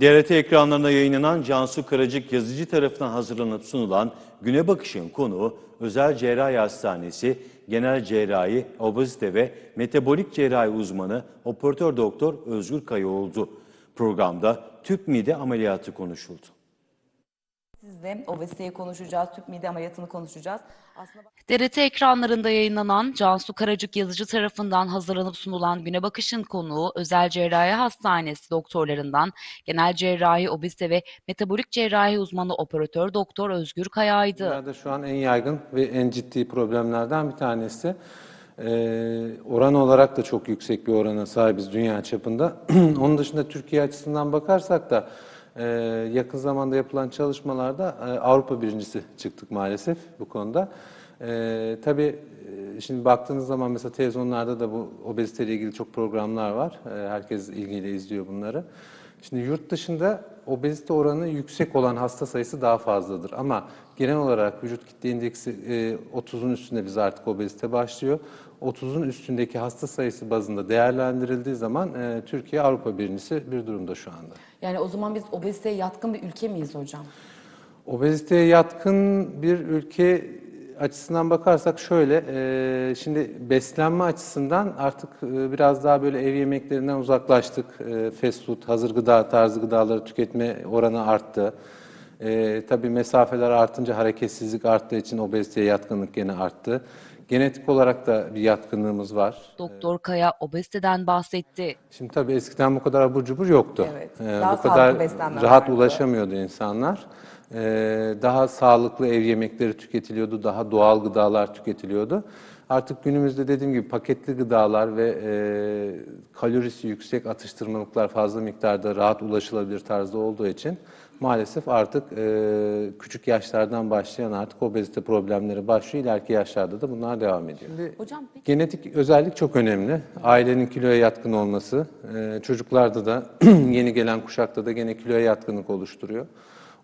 DRT ekranlarında yayınlanan Cansu Karacık yazıcı tarafından hazırlanıp sunulan Güne Bakış'ın konuğu Özel Cerrahi Hastanesi Genel Cerrahi, Obezite ve Metabolik Cerrahi uzmanı Operatör Doktor Özgür Kaya oldu. Programda tüp mide ameliyatı konuşuldu. Sizle obeziteyi konuşacağız, tüp mide ameliyatını konuşacağız. Aslında TRT ekranlarında yayınlanan Cansu Karacık yazıcı tarafından hazırlanıp sunulan Güne Bakış'ın konuğu Özel Cerrahi Hastanesi doktorlarından Genel Cerrahi, Obezite ve Metabolik Cerrahi uzmanı Operatör Doktor Özgür Kaya'ydı. Dünyada şu an en yaygın ve en ciddi problemlerden bir tanesi. Ee, oran olarak da çok yüksek bir orana sahibiz dünya çapında. Onun dışında Türkiye açısından bakarsak da e, yakın zamanda yapılan çalışmalarda e, Avrupa birincisi çıktık maalesef bu konuda. E, tabii şimdi baktığınız zaman mesela televizyonlarda da bu obeziteyle ilgili çok programlar var. E, herkes ilgiyle izliyor bunları. Şimdi yurt dışında obezite oranı yüksek olan hasta sayısı daha fazladır. Ama genel olarak vücut kitle indeksi e, 30'un üstünde biz artık obezite başlıyor. 30'un üstündeki hasta sayısı bazında değerlendirildiği zaman e, Türkiye Avrupa birincisi bir durumda şu anda. yani o zaman biz obeziteye yatkın bir ülke miyiz hocam? Obeziteye yatkın bir ülke açısından bakarsak şöyle, e, şimdi beslenme açısından artık e, biraz daha böyle ev yemeklerinden uzaklaştık. E, fast food, hazır gıda tarzı gıdaları tüketme oranı arttı. E, tabii mesafeler artınca hareketsizlik arttığı için obeziteye yatkınlık gene arttı. Genetik olarak da bir yatkınlığımız var. Doktor Kaya obeziteden bahsetti. Şimdi tabii eskiden bu kadar abur cubur yoktu. Evet, Ee, daha bu kadar beslenme rahat vardı. ulaşamıyordu insanlar. Ee, daha sağlıklı ev yemekleri tüketiliyordu, daha doğal gıdalar tüketiliyordu. Artık günümüzde dediğim gibi paketli gıdalar ve e, kalorisi yüksek atıştırmalıklar fazla miktarda rahat ulaşılabilir tarzda olduğu için maalesef artık e, küçük yaşlardan başlayan artık obezite problemleri başlıyor. İleriki yaşlarda da bunlar devam ediyor. Şimdi, Hocam peki Genetik özellik çok önemli. Ailenin kiloya yatkın olması, e, çocuklarda da yeni gelen kuşakta da gene kiloya yatkınlık oluşturuyor.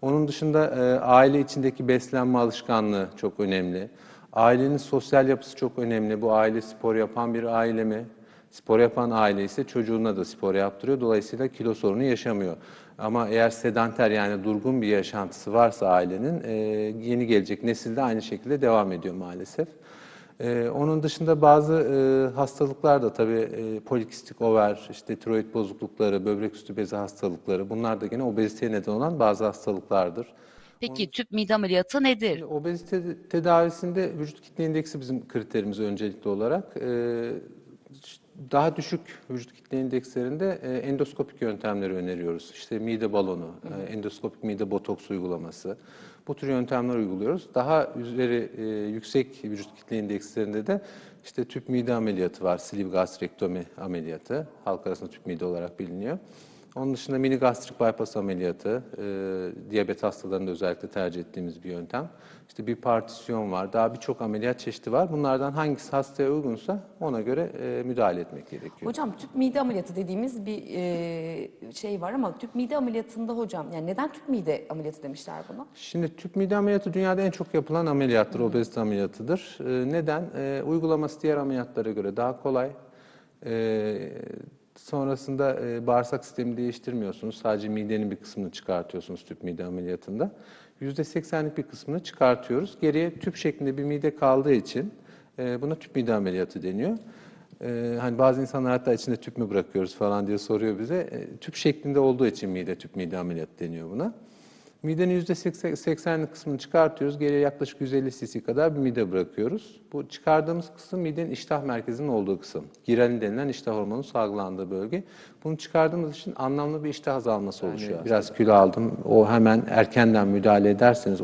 Onun dışında e, aile içindeki beslenme alışkanlığı çok önemli. Ailenin sosyal yapısı çok önemli. Bu aile spor yapan bir aile mi? Spor yapan aile ise çocuğuna da spor yaptırıyor. Dolayısıyla kilo sorunu yaşamıyor. Ama eğer sedanter yani durgun bir yaşantısı varsa ailenin e, yeni gelecek nesil de aynı şekilde devam ediyor maalesef. Ee, onun dışında bazı e, hastalıklar da tabii e, polikistik over, işte tiroid bozuklukları, böbrek üstü bezi hastalıkları bunlar da gene obeziteye neden olan bazı hastalıklardır. Peki tüp mide ameliyatı nedir? Obezite tedavisinde vücut kitle indeksi bizim kriterimiz öncelikli olarak. Ee, daha düşük vücut kitle indekslerinde e, endoskopik yöntemleri öneriyoruz. İşte mide balonu, e, endoskopik mide botoks uygulaması. Bu tür yöntemler uyguluyoruz. Daha üzeri e, yüksek vücut kitle indekslerinde de işte tüp mide ameliyatı var. Sleeve gastrektomi ameliyatı. Halk arasında tüp mide olarak biliniyor. Onun dışında mini gastrik bypass ameliyatı, e, diyabet hastalarında özellikle tercih ettiğimiz bir yöntem. İşte bir partisyon var, daha birçok ameliyat çeşidi var. Bunlardan hangisi hastaya uygunsa ona göre e, müdahale etmek gerekiyor. hocam tüp mide ameliyatı dediğimiz bir e, şey var ama tüp mide ameliyatında hocam yani neden tüp mide ameliyatı demişler buna? Şimdi tüp mide ameliyatı dünyada en çok yapılan ameliyattır, obezite ameliyatıdır. E, neden? E, uygulaması diğer ameliyatlara göre daha kolay. E, sonrasında e, bağırsak sistemi değiştirmiyorsunuz. Sadece midenin bir kısmını çıkartıyorsunuz tüp mide ameliyatında. %80'lik bir kısmını çıkartıyoruz. Geriye tüp şeklinde bir mide kaldığı için e, buna tüp mide ameliyatı deniyor. Ee, hani bazı insanlar hatta içinde tüp mü bırakıyoruz falan diye soruyor bize. Ee, tüp şeklinde olduğu için mide tüp mide ameliyatı deniyor buna. Midenin %80'lik kısmını çıkartıyoruz. Geriye yaklaşık 150 cc kadar bir mide bırakıyoruz. Bu çıkardığımız kısım midenin iştah merkezinin olduğu kısım. Giralin denilen iştah hormonu salgılandığı bölge. Bunu çıkardığımız için anlamlı bir iştah azalması oluşuyor. Biraz kilo aldım. O hemen erkenden müdahale ederseniz